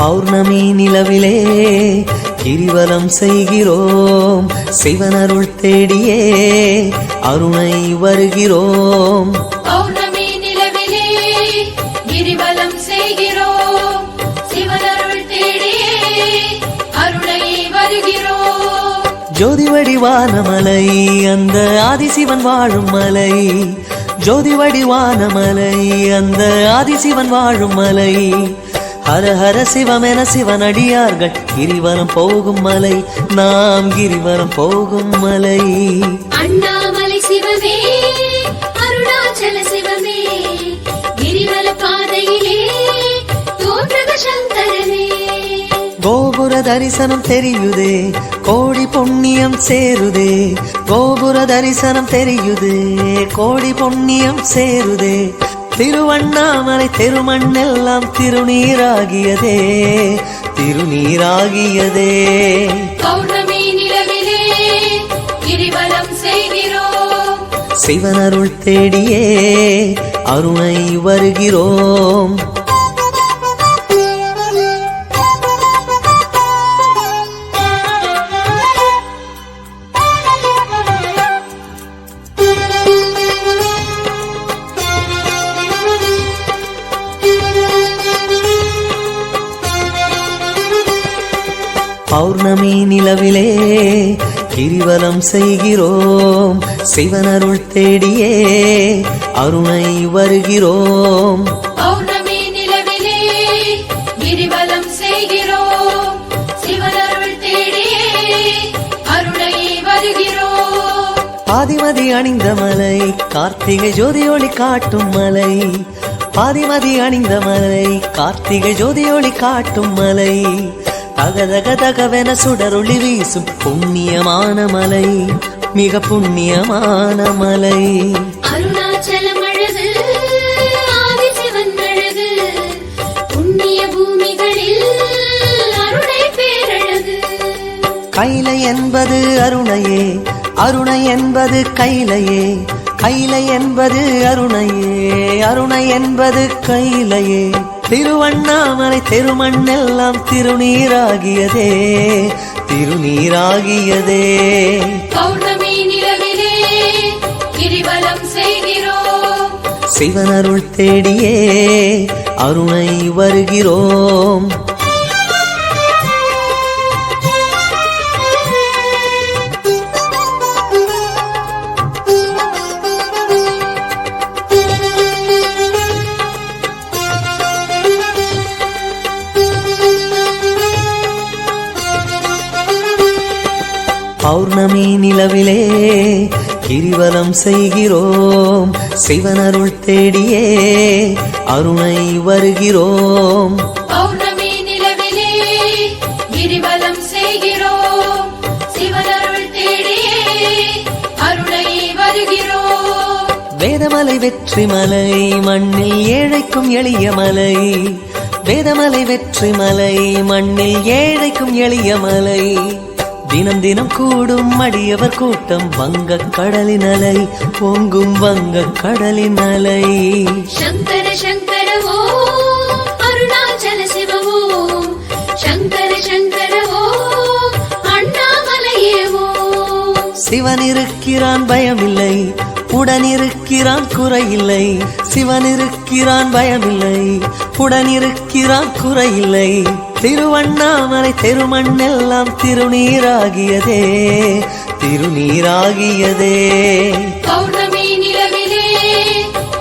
பௌர்ணமி நிலவிலே கிரிவலம் செய்கிறோம். சிவனருள் தேடியே அருணை வருகிறோம். பௌர்ணமி நிலவிலே கிரிவலம் செய்கிறோம். சிவனருள் தேடியே அருளை வருகிறோம். ஜோதி வடிவான மலை அந்த ஆதிசிவன் வாழும் மலை. ஜோதி வடிவான மலை அந்த ஆதிசிவன் வாழும் மலை. ஹர ஹர சிவமென சிவன் அடியார்கள் கிரிவலம் போகும் மலை நாம் கிரிவலம் போகும் மலை. அண்ணாமலை சிவமே அருணாச்சல சிவமே கிரிவல பாதையிலே தோன்றுக சங்கரனே. கோபுர தரிசனம் தெரியுதே கோடி புண்ணியம் சேருதே. கோபுர தரிசனம் தெரியுதே கோடி புண்ணியம் சேருதே. திருவண்ணாமலை திருமண்ணெல்லாம் திருநீராகியதே திருநீராகியதே. பௌர்ணமி நிலவிலே கிரிவலம் செய்கிறோம் சிவனருள் தேடியே அருணை வருகிறோம். பௌர்ணமி நிலவிலே கிரிவலம் செய்கிறோம். சிவனருள் தேடியே அருணை வருகிறோம். பௌர்ணமி நிலவிலே கிரிவலம் செய்கிறோம். சிவனருள் தேடியே அருளை வருகிறோம். பாதிமதி அணிந்த மலை கார்த்திகை ஜோதியொளி காட்டும் மலை. பாதிமதி அணிந்த மலை கார்த்திகை ஜோதியொளி காட்டும் மலை. தகதக தகவென சுடரொளி வீசும் புண்ணியமான மலை மிக புண்ணியமான மலை. அருணாச்சலம் அழகு கைலை என்பது அருணையே அருணை என்பது கைலையே கைலை என்பது அருணையே அருணை என்பது கைலையே. திருவண்ணாமலை திருமண்ணெல்லாம் திருநீராகியதே திருநீராகியதே. பௌர்ணமி நிலவிலே கிரிவலம் செய்கிறோம் சிவனருள் தேடியே அருணை வருகிறோம். பௌர்ணமி நிலவிலே கிரிவலம் செய்கிறோம். சிவனருள் தேடியே அருணை வருகிறோம். பௌர்ணமி நிலவிலே கிரிவலம் செய்கிறோம். சிவனருள் தேடியே அருளை வருகிறோம். வேதமலை வெற்றி மலை மண்ணில் ஏழைக்கும் எளிய மலை. வேதமலை வெற்றி மலை மண்ணில் ஏழைக்கும் எளிய மலை. தினம் தினம் கூடும் அடியவர் கூட்டம் வங்கக் கடலின் அலை பொங்கும் வங்கக் கடலின் அலை. சங்கர சங்கர அருணாச்சல சிவ ஓம் சங்கர சங்கர சிவன் இருக்கிறான் பயமில்லை உடன் இருக்கிறான் குறையில்லை. சிவன் இருக்கிறான் பயமில்லை உடன் இருக்கிறான் குறையில்லை. திருவண்ணாமலை திருமண்ணெல்லாம் திருநீராகியதே திருநீராகியதே. பௌர்ணமி நிலவிலே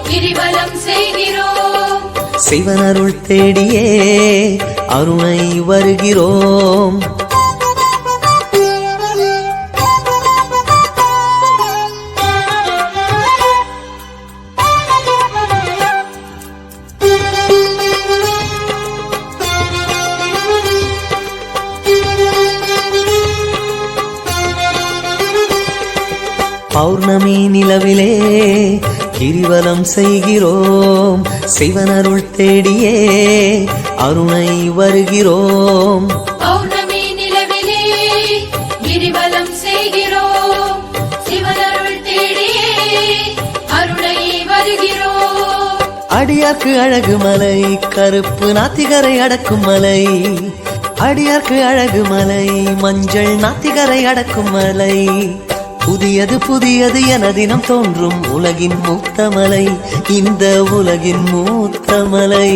கிரிவலம் செய்கிறோம் சிவனருள் தேடியே அருணை வருகிறோம். பௌர்ணமி நிலவிலே கிரிவலம் செய்கிறோம். சிவனருள் தேடியே அருணை வருகிறோம். பௌர்ணமி நிலவிலே கிரிவலம் செய்கிறோம். சிவனருள் தேடியே அருளை வருகிறோம். அடியார்க்கு அழகு மலை கருப்பு நாத்திகரை அடக்கும் மலை. அடியார்க்கு அழகு மலை மஞ்சள் நாத்திகரை அடக்கும் மலை. புதியது புதியது என தினம் தோன்றும் உலகின் மூத்த மலை இந்த உலகின் மூத்த மலை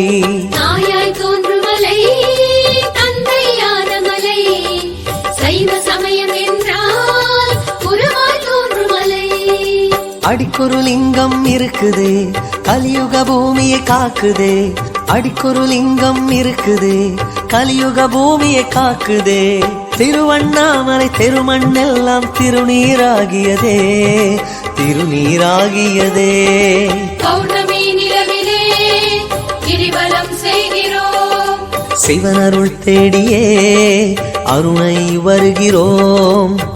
தாயாய் தோன்றும் மலை தந்தையான மலை. சைவ சமயம் என்றால் குருவாய் தோன்றும் மலை. அடிக்கொரு லிங்கம் இருக்குது கலியுக பூமியை காக்குதே. அடிக்கொரு லிங்கம் இருக்குது கலியுக பூமியை காக்குதே. திருவண்ணாமலை தெருமண்ணெல்லாம் திருநீராகியதே திருநீராகியதே. பௌர்ணமி நிலவிலே கிரிவலம் செய்கிறோம். சிவனருள் தேடியே அருணை வருகிறோம்.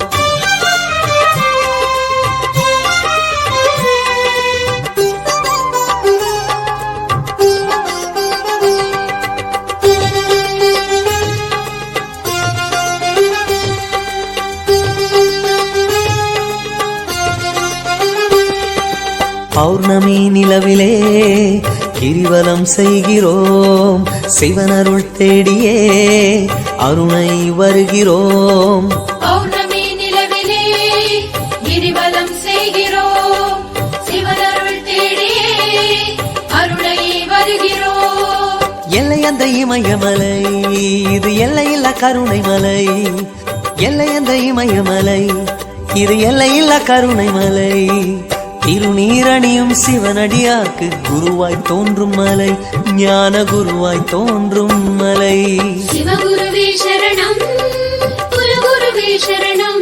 நிலவிலே கிரிவலம் செய்கிறோம். சிவனருள் தேடியே அருணை வருகிறோம். பௌர்ணமி நிலவிலே கிரிவலம் செய்கிறோம். சிவனருள் தேடியே அருளை வருகிறோம். எல்லை அந்த இமயமலை இது எல்லையில்லா கருணை மலை எல்லை அந்த இமயமலை இது எல்லையில்லா கருணை மலை திருநீரணியும் சிவனடியார்க்கு குருவாய் தோன்றும் மலை ஞான குருவாய் தோன்றும் மலை. சிவகுருவே சரணம் குருகுருவே சரணம்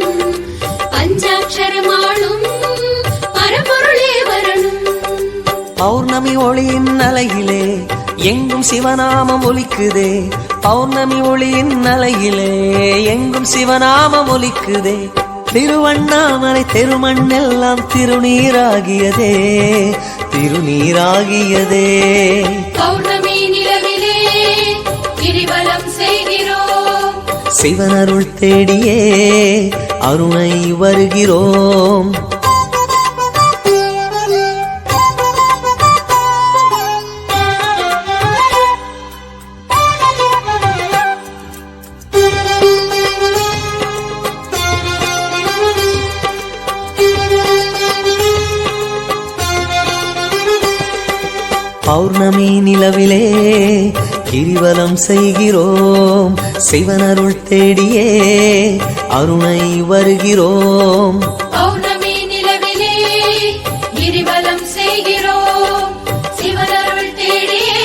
பஞ்சாட்சரமாளும் பரம்பொருளே வரணும். பௌர்ணமி ஒளியின் அலையிலே எங்கும் சிவநாமம் ஒலிக்குதே. பௌர்ணமி ஒளியின் அலையிலே எங்கும் சிவநாமம் ஒலிக்குதே. திருவண்ணாமலை தெருமண்ணெல்லாம் திருநீராகியதே திருநீராகியதே. பௌர்ணமி நிலவிலே கிரிவலம் செய்கிறோம் சிவனருள் தேடியே அருணை வருகிறோம். நிலவிலே கிரிவலம் செய்கிறோம். சிவனருள் தேடியே அருணை வருகிறோம். பௌர்ணமி நிலவிலே கிரிவலம் செய்கிறோம். சிவனருள் தேடியே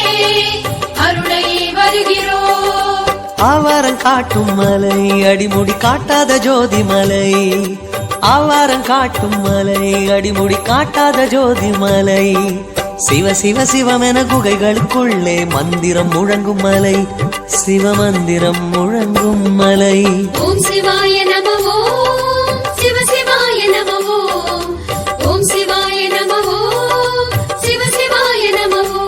அருளை வருகிறோம். ஆவாரம் காட்டும் மலை அடிமுடி காட்டாத ஜோதி மலை. ஆவாரம் காட்டும் மலை அடிமுடி காட்டாத ஜோதி மலை. சிவ சிவ சிவமென குகைகளுக்குள்ளே மந்திரம் முழங்கும் மலை. சிவமந்திரம் முழங்கும் மலை. ஓம் சிவாய நமவோ சிவ சிவாய நமவோ. ஓம் சிவாய நமவோ சிவ சிவாய நமவோ.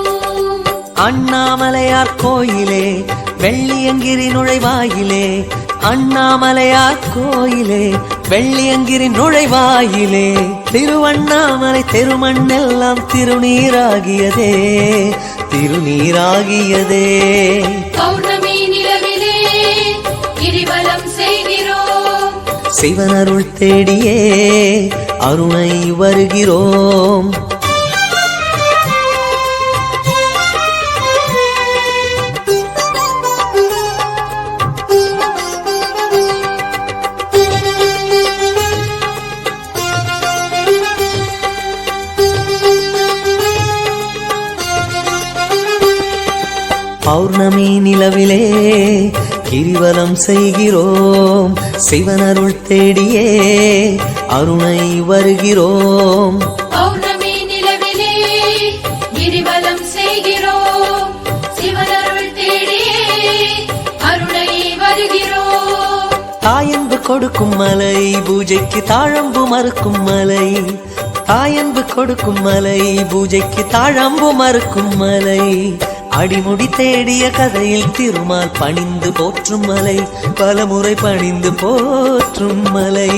அண்ணாமலையார் கோயிலே வெள்ளியங்கிரி நுழைவாயிலே அண்ணாமலையார் கோயிலே வெள்ளியங்கிரி நுழைவாயிலே திருவண்ணாமலை தெருமண்ணெல்லாம் திருநீராகியதே திருநீராகியதே. பௌர்ணமி நிலவிலே கிரிவலம் செய்கிறோம் சிவனருள் தேடியே அருணை வருகிறோம். பௌர்ணமி நிலவிலே கிரிவலம் செய்கிறோம். சிவனருள் தேடியே அருணை வருகிறோம். பௌர்ணமி நிலவிலே கிரிவலம் செய்கிறோம். சிவனருள் தேடியே அருளை வருகிறோம். தாயன்பு கொடுக்கும் மலை பூஜைக்கு தாழம்பு மறுக்கும் மலை. தாயன்பு கொடுக்கும் மலை பூஜைக்கு தாழம்பு மறுக்கும் மலை. அடிமுடி தேடிய கதையில் திருமால் பணிந்து போற்றும் மலை பலமுறை பணிந்து போற்றும் மலை.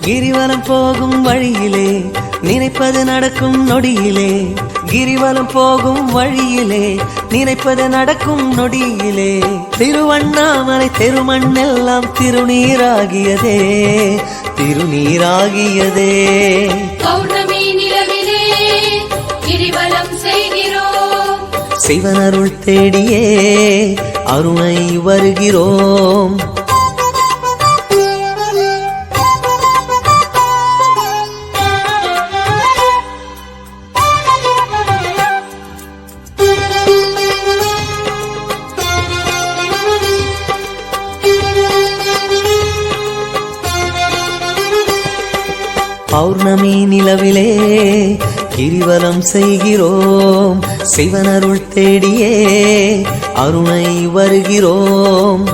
கிரிவலம் போகும் வழியிலே நினைப்பது நடக்கும் நொடியிலே கிரிவலம் போகும் வழியிலே நினைப்பது நடக்கும் நொடியிலே. திருவண்ணாமலை தெருமண்ணெல்லாம் திருநீராகியதே திருநீராகியதே. பௌர்ணமி நிலவிலே கிரிவலம் செய்கிறோம் சிவனருள் தேடியே அருணை வருகிறோம். நிலவிலே கிரிவலம் செய்கிறோம். சிவனருள் தேடியே அருணை வருகிறோம்.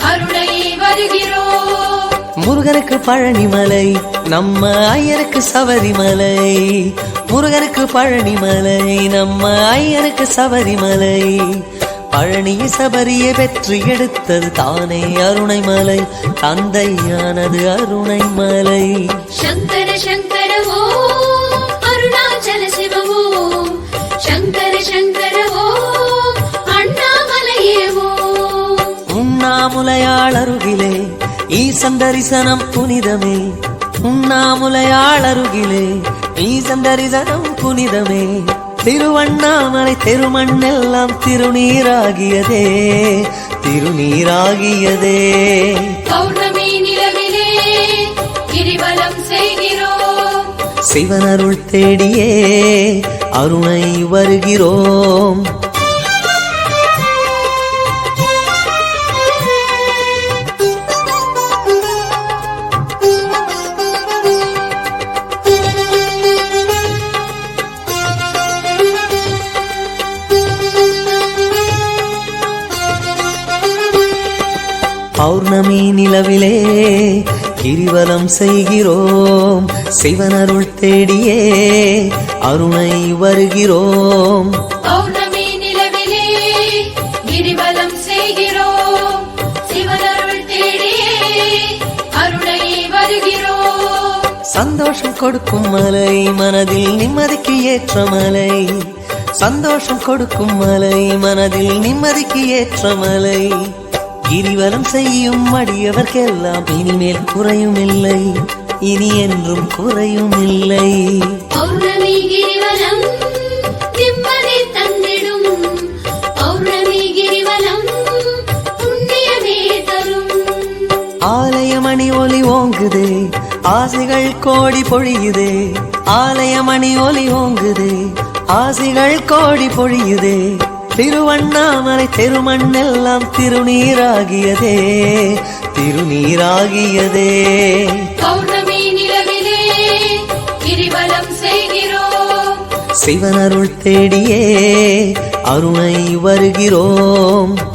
அருளை முருகனுக்கு பழனிமலை நம்ம ஐயருக்கு சபரிமலை. முருகனுக்கு பழனிமலை நம்ம ஐயருக்கு சபரிமலை. பழனிய சபரியை வெற்றி எடுத்தது தானே அருணைமலை. தந்தையானது அருணைமலை. சங்கர சங்கர ஓம் அருணாச்சல சிவ ஓம் சங்கர சங்கர ஓம் அண்ணாமலையே ஓம் உண்ணாமுலையாள் அருகிலே ஈசன் தரிசனம் புனிதமே. உண்ணாமுலையாள் அருகிலே ஈசன் தரிசனம் புனிதமே. திருவண்ணாமலை தெருமண்ணெல்லாம் திருநீராகியதே திருநீராகியதே. பௌர்ணமி நிலவிலே கிரிவலம் செய்கிறோம். சிவனருள் தேடியே அருணை வருகிறோம். பௌர்ணமி நிலவிலே கிரிவலம் செய்கிறோம். சிவனருள் தேடியே அருணை வருகிறோம். பௌர்ணமி நிலவிலே கிரிவலம் செய்கிறோம். சிவனருள் தேடியே அருளை வருகிறோம். சந்தோஷம் கொடுக்கும் மலை மனதில் நிம்மதிக்கு ஏற்ற மலை. சந்தோஷம் கொடுக்கும் மலை மனதில் நிம்மதிக்கு ஏற்ற மலை. கிரிவலம் செய்யும் அடியவர்க்கெல்லாம் இனிமேல் குறையும் இல்லை இனி என்றும் குறையும் இல்லை ஆலயமணி ஒலி ஓங்குதே ஆசைகள் கோடி பொழியுதே. ஆலயமணி ஒலி ஓங்குதே ஆசைகள் கோடி பொழியுதே. திருவண்ணாமலை தெருமண்ணெல்லாம் திருநீராகியதே திருநீராகியதே. பௌர்ணமி நிலவிலே கிரிவலம் செய்கிறோம். சிவனருள் தேடியே அருணை வருகிறோம்.